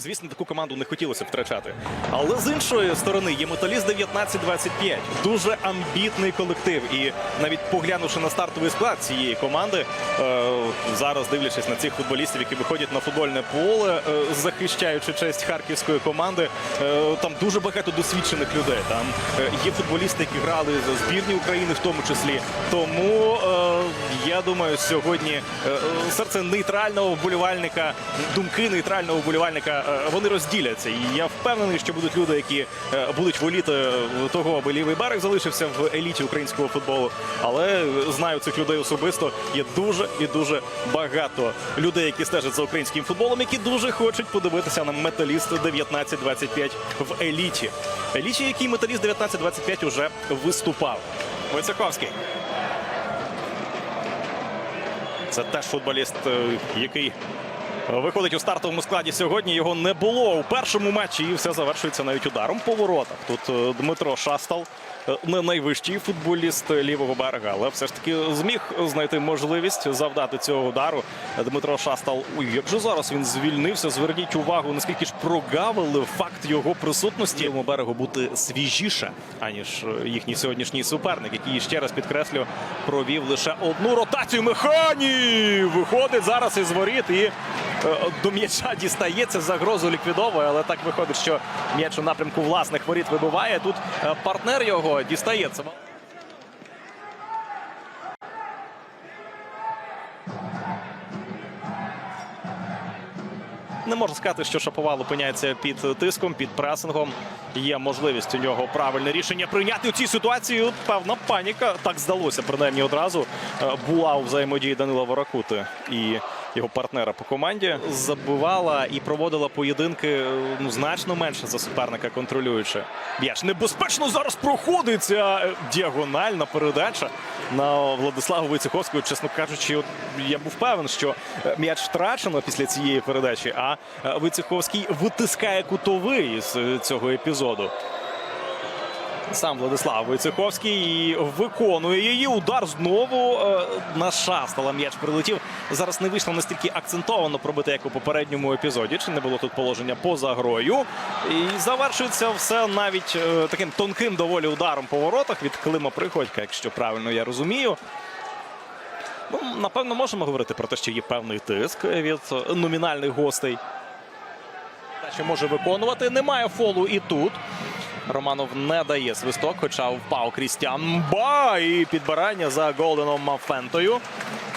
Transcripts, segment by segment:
звісно, таку команду не хотілося втрачати. Але з іншої сторони є металіст 19-25. Дуже амбітний колектив. І навіть поглянувши на стартовий склад цієї команди, е, зараз дивлячись на цих футболістів, які виходять на футбольне поле, е, захищаючи честь харківської команди, е, там дуже багато досвідчених людей. Там є футболісти, які грали за збірні України, в тому числі. Тому я думаю, сьогодні е, серце нейтрального вболівальника, думки нейтрального вболівальника, е, вони розділяться. І я впевнений, що будуть люди, які е, будуть воліти того, аби лівий берег залишився в еліті українського футболу. Але знаю цих людей особисто. Є дуже і дуже багато людей, які стежать за українським футболом, які дуже хочуть подивитися на металіст 19-25 в еліті. Еліті, який металіст 19-25 уже виступав. Войцеховський. Це теж футболіст, е, який виходить у стартовому складі сьогодні. Його не було у першому матчі, і все завершується навіть ударом по воротах. Тут е, Дмитро Шастал е, не найвищий футболіст лівого берега, але все ж таки зміг знайти можливість завдати цього удару. Дмитро Шастал. Ой, як же зараз він звільнився. Зверніть увагу, наскільки ж прогавили факт його присутності лівому берегу бути свіжіше, аніж е, їхній сьогоднішній суперник, який ще раз підкреслю провів лише одну ротацію. Механі виходить зараз із воріт і до м'яча дістається загрозу ліквідовує, але так виходить, що м'яч у напрямку власних воріт вибиває. Тут е, партнер його дістається. Не можна сказати, що Шаповал опиняється під тиском, під пресингом. Є можливість у нього правильне рішення прийняти у цій ситуації. Певна паніка. Так здалося, принаймні одразу. Е, Була у взаємодії Данила Воракути і його партнера по команді. Забивала і проводила поєдинки е, ну, значно менше за суперника, контролюючи. М'яч небезпечно зараз проходить ця е, діагональна передача на Владиславу Войцеховського. Чесно кажучи, от я був певен, що е, м'яч втрачено після цієї передачі, а Войцеховський витискає кутовий з цього епізоду. Сам Владислав Войцеховський і виконує її. Удар знову е, на шастала. М'яч прилетів. Зараз не вийшло настільки акцентовано пробити, як у попередньому епізоді. Чи не було тут положення поза грою? І завершується все навіть е, таким тонким доволі ударом по воротах від Клима Приходька, якщо правильно я розумію. Ну, напевно, можемо говорити про те, що є певний тиск від е, номінальних гостей. Що може виконувати. Немає фолу і тут. Романов не дає свисток, хоча впав Крістіан Ба і підбирання за Голденом Мафентою.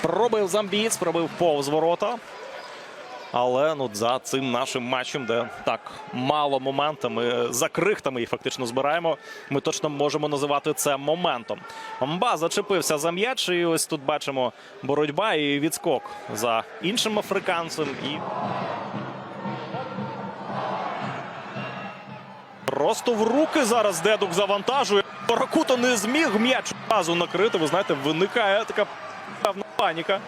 Пробив замбіц, пробив повз ворота. Але ну за цим нашим матчем, де так мало моментами, за крихтами їх фактично збираємо. Ми точно можемо називати це моментом. Мба зачепився за м'яч, і ось тут бачимо боротьба і відскок за іншим африканцем. І Просто в руки зараз Дедук завантажує. Ракуто не зміг м'яч разу накрити. Ви знаєте, виникає така певна паніка.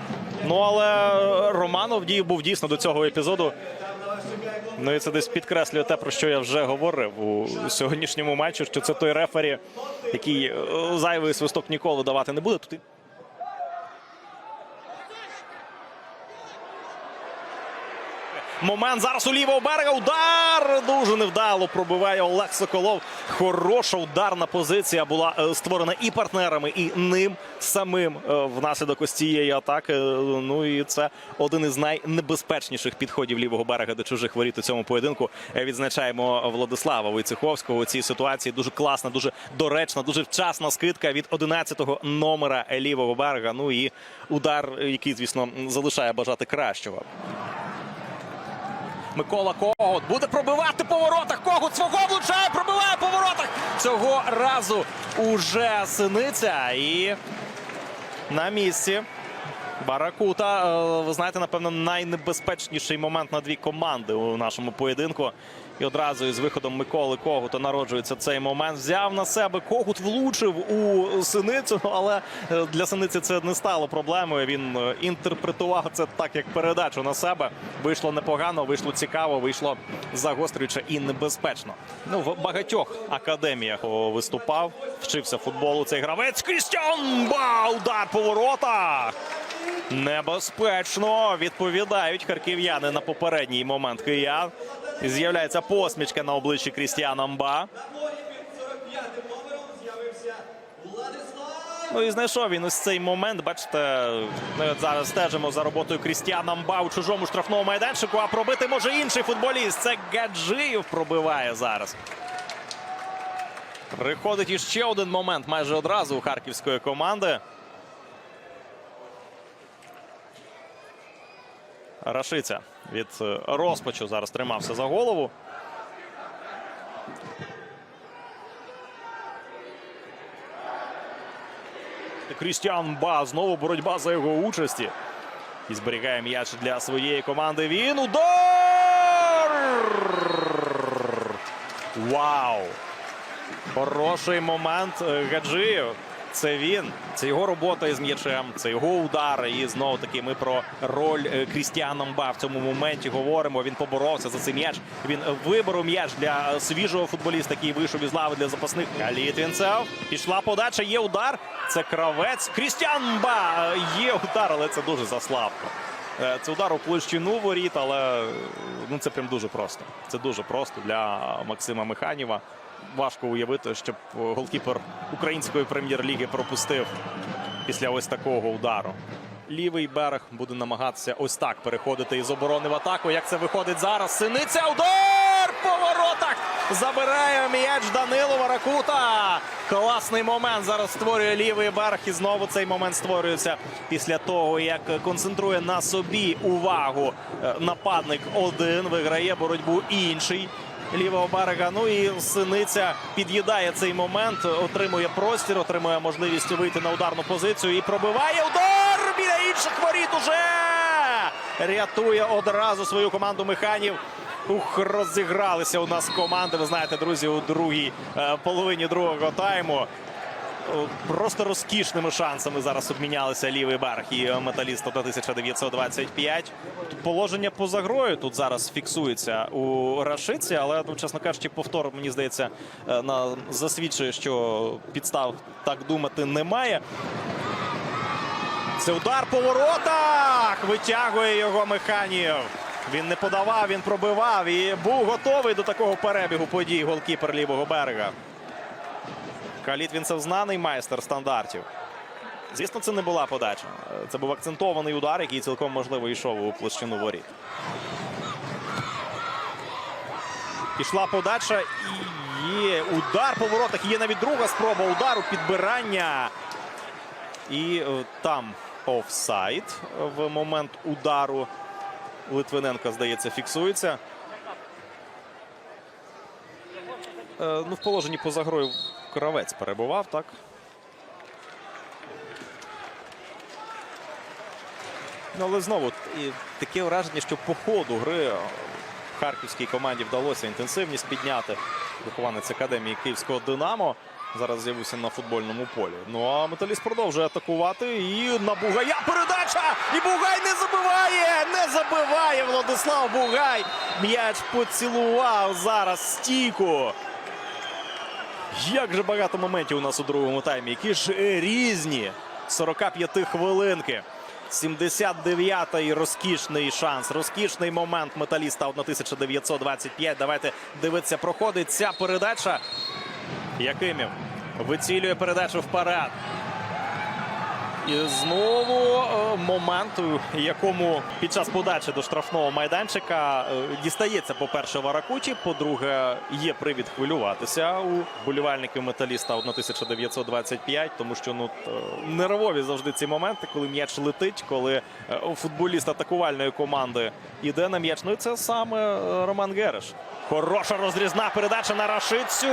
Ну але Романов дій був дійсно до цього епізоду. Ну і це десь підкреслює те, про що я вже говорив у сьогоднішньому матчі, що це той рефері, який е, зайвий свисток ніколи давати не буде. Тут Момент зараз у лівого берега. Удар дуже невдало пробиває Олег Соколов. Хороша ударна позиція була е, створена і партнерами, і ним самим е, внаслідок ось цієї атаки. Е, Ну і це один із найнебезпечніших підходів лівого берега до чужих воріт у цьому поєдинку. Відзначаємо Владислава Войцеховського у цій ситуації. Дуже класна, дуже доречна, дуже вчасна скидка від 11-го номера лівого берега. Ну і удар, який, звісно, залишає бажати кращого. Микола Когут буде пробивати по воротах. Когут свого влучає, пробиває по воротах. Цього разу уже синиця і на місці. Баракута, е, ви знаєте, напевно, найнебезпечніший момент на дві команди у нашому поєдинку. І одразу із виходом Миколи Когута народжується цей момент. Взяв на себе Когут влучив у синицю, але е, для синиці це не стало проблемою. Він е, інтерпретував це так, як передачу на себе. Вийшло непогано, вийшло цікаво, вийшло загострююче і небезпечно. Ну, в багатьох академіях виступав, вчився футболу цей гравець. Крістіан Ба! Удар по воротах! Небезпечно відповідають харків'яни на попередній момент киян. І з'являється посмішка на обличчі Крістіана Мба. Ну і знайшов він ось цей момент. Бачите, ми зараз стежимо за роботою Крістіана Мба у чужому штрафному майданчику. А пробити може інший футболіст. Це Гаджиєв пробиває зараз. Приходить іще один момент майже одразу у харківської команди. Рашиця від е, розпачу зараз тримався за голову. Крістіан Ба. Знову боротьба за його участі. І зберігає м'яч для своєї команди. Він удар! Вау! Хороший момент е, Гаджиєв. Це він, це його робота із м'ячем, це його удар. І знову таки ми про роль е, Крістіана Мба в цьому моменті говоримо. Він поборовся за цей м'яч. Він виборов м'яч для свіжого футболіста, який вийшов із лави для запасних. Калітвінцев. Пішла подача. Є удар. Це кравець. Крістіан Мба. Е, Є удар, але це дуже заслабко. Е, Це удар у площину воріт, але ну це прям дуже просто. Це дуже просто для Максима Механіва. Важко уявити, щоб голкіпер української прем'єр-ліги пропустив після ось такого удару. Лівий берег буде намагатися ось так переходити із оборони в атаку. Як це виходить зараз? Синиця удар! Забирає м'яч Данило Варакута. Класний момент зараз створює лівий берег. І знову цей момент створюється після того, як концентрує на собі увагу е, нападник один. Виграє боротьбу інший лівого берега. Ну і синиця під'їдає цей момент, отримує простір, отримує можливість вийти на ударну позицію і пробиває удар біля інших воріт. Уже рятує одразу свою команду механів. Ух, розігралися у нас команди. Ви знаєте, друзі, у другій е, половині другого тайму. Просто розкішними шансами зараз обмінялися лівий берег і е, металіст 1925. Положення поза грою тут зараз фіксується у Рашиці, але, ну, чесно кажучи, повтор, мені здається, е, на, засвідчує, що підстав так думати немає. Це удар по воротах. Витягує його механів. Він не подавав, він пробивав і був готовий до такого перебігу подій голкіпер лівого берега. Калітвінцев знаний майстер стандартів. Звісно, це не була подача. Це був акцентований удар, який цілком можливо йшов у площину воріт. Пішла подача і є удар по воротах. Є навіть друга спроба удару, підбирання. І е, там офсайд в момент удару. Литвиненко, здається, фіксується. Е, ну, в положенні поза грою Кравець перебував, так? Ну, але знову таке враження, що по ходу гри харківській команді вдалося інтенсивність підняти. Вихованець академії Київського Динамо. Зараз з'явився на футбольному полі. Ну а металіст продовжує атакувати. І на Бугая передача! І Бугай не забиває! Не забиває Владислав Бугай. М'яч поцілував зараз стійку. Як же багато моментів у нас у другому таймі. Які ж е, різні 45 хвилинки. 79-й розкішний шанс, розкішний момент металіста 1925. Давайте дивитися, проходить ця передача. Якимів вицілює передачу вперед. І знову е, момент, у якому під час подачі до штрафного майданчика е, дістається, по-перше, Варакуті. По-друге, є привід хвилюватися у болівальників металіста 1925, тому що ну нервові завжди ці моменти, коли м'яч летить, коли е, футболіст атакувальної команди йде на м'яч. Ну і це саме Роман Гереш. Хороша розрізна передача на Рашицю.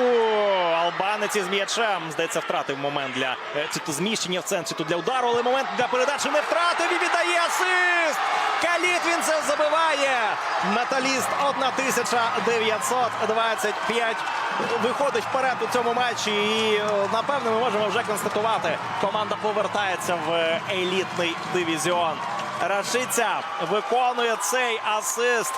Албанець із м'ячем. Здається, втратив момент для чи то зміщення в центрі, чи то для удару, але момент для передачі не втратив і віддає асист. Калітвінцев забиває. Металіст 1925 виходить вперед у цьому матчі. І е, напевно ми можемо вже констатувати, команда повертається в елітний дивізіон. Рашиця виконує цей асист.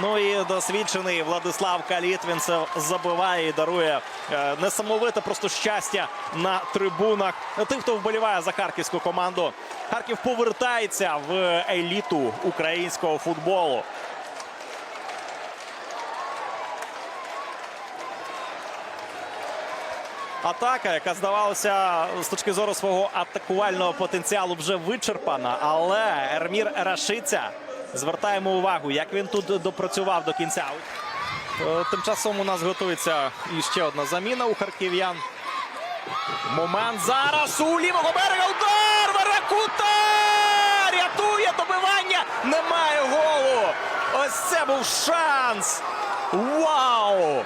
Ну і досвідчений Владислав Калітвінцев забиває і дарує е, несамовите просто щастя на трибунах. Тих, хто вболіває за харківську команду, Харків повертається в еліту українського футболу. Атака, яка здавалася з точки зору свого атакувального потенціалу, вже вичерпана. Але Ермір Рашиця звертаємо увагу, як він тут допрацював до кінця. Е, Тим часом у нас готується іще одна заміна у харків'ян. Момент зараз у лівого берега удар! Веракута! Рятує добивання! Немає голу! Ось це був шанс! Вау!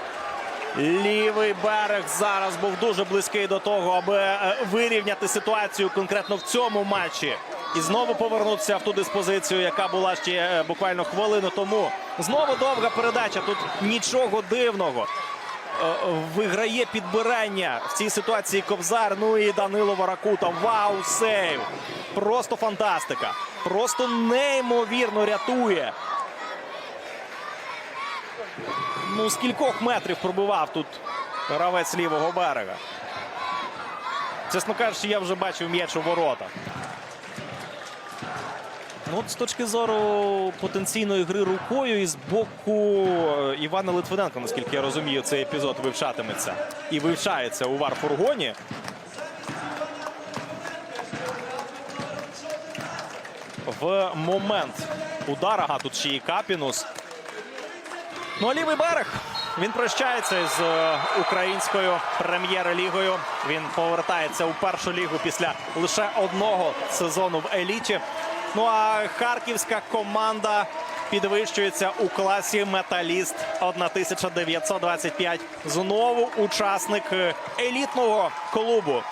Лівий берег зараз був дуже близький до того, аби е, вирівняти ситуацію конкретно в цьому матчі. І знову повернутися в ту диспозицію, яка була ще е, буквально хвилину тому. Знову довга передача. Тут нічого дивного. Е, Виграє підбирання в цій ситуації Кобзар. Ну і Данило Варакута. Вау, сейв! Просто фантастика. Просто неймовірно рятує. Ну, з кількох метрів пробивав тут гравець лівого берега. Чесно кажучи, я вже бачив м'яч у ворота. Ну, от з точки зору потенційної гри рукою і з боку е, Івана Литвиненка, наскільки я розумію, цей епізод вивчатиметься. І вивчається у Варфургоні. В момент удара, ага, тут ще і Капінус. Ну а лівий берег. Він прощається з е, українською прем'єр-лігою. Він повертається у першу лігу після лише одного сезону в еліті. Ну а харківська команда підвищується у класі Металіст 1925. Знову учасник е, елітного клубу